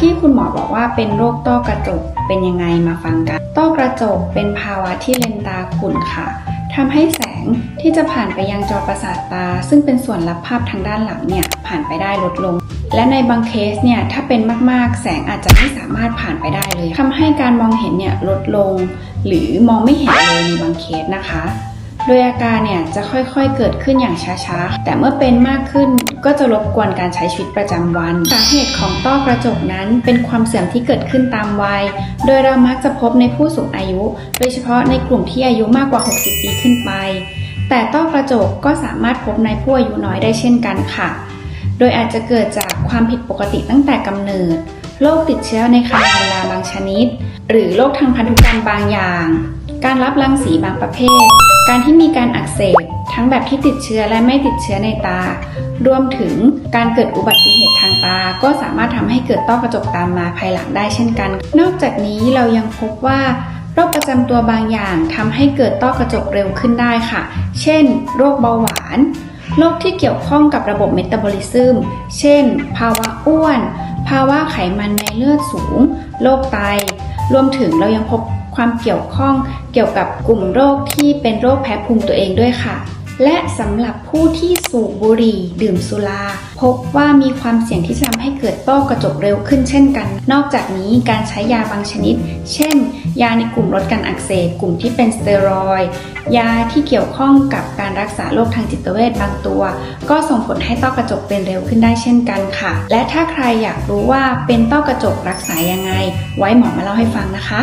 ที่คุณหมอบอกว่าเป็นโรคต้อกระจกเป็นยังไงมาฟังกัน ต้อกระจกเป็นภาวะที่เลนตาขุ่นค่ะทำให้แสงที่จะผ่านไปยังจอประสาทตา ซึ่งเป็นส่วนรับภาพทางด้านหลังเนี่ยผ่านไปได้ลดลง และในบางเคสเนี่ยถ้าเป็นมากๆ แสงอาจจะไม่สามารถผ่านไปได้เลยทำให้การมองเห็นเนี่ยลดลง หรือมองไม่เห็นเลยในบางเคสนะคะ โดยอาการเนี่ยจะค่อยๆเกิดขึ้นอย่างช้าๆ แต่เมื่อเป็นมากขึ้นก็จะรบกวนการใช้ชีวิตประจำวัน สาเหตุของต้อกระจกนั้นเป็นความเสื่อมที่เกิดขึ้นตามวัย โดยเรามักจะพบในผู้สูงอายุ โดยเฉพาะในกลุ่มที่อายุมากกว่า 60 ปีขึ้นไป แต่ต้อกระจกก็สามารถพบในผู้อายุน้อยได้เช่นกันค่ะ โดยอาจจะเกิดจากความผิดปกติตั้งแต่กำเนิด โรคติดเชื้อในคันเวลาบางชนิด หรือโรคทางพันธุกรรมบางอย่าง การรับรังสีบางประเภท การที่มีการอักเสบทั้งแบบที่ติดเชื้อและไม่ติดเชื้อในตา รวมถึงการเกิดอุบัติเหตุทางตา ก็สามารถทำให้เกิดต้อกระจกตามมาภายหลังได้เช่นกัน นอกจากนี้เรายังพบว่าโรคประจำตัวบางอย่างทำให้เกิดต้อกระจกเร็วขึ้นได้ค่ะ เช่น โรคเบาหวาน โรคที่เกี่ยวข้องกับระบบเมตาบอลิซึม เช่น ภาวะอ้วน ภาวะไขมันในเลือดสูง โรคไต รวมถึงเรายังพบ ความเกี่ยวข้องเกี่ยวกับกลุ่มโรคที่เป็นโรคแพ้ภูมิตัวเองด้วยค่ะ และสำหรับผู้ที่สูบบุหรี่ดื่มสุราพบว่ามีความเสี่ยงที่จะทำให้เกิดต้อกระจกเร็วขึ้นเช่นกัน นอกจากนี้การใช้ยาบางชนิด เช่น ยาในกลุ่มลดการอักเสบกลุ่มที่เป็นสเตียรอยยาที่เกี่ยวข้องกับการรักษาโรคทางจิตเวชบางตัว ก็ส่งผลให้ต้อกระจกเป็นเร็วขึ้นได้เช่นกันค่ะ และถ้าใครอยากรู้ว่าเป็นต้อกระจกรักษายังไง ไว้หมอมาเล่าให้ฟังนะคะ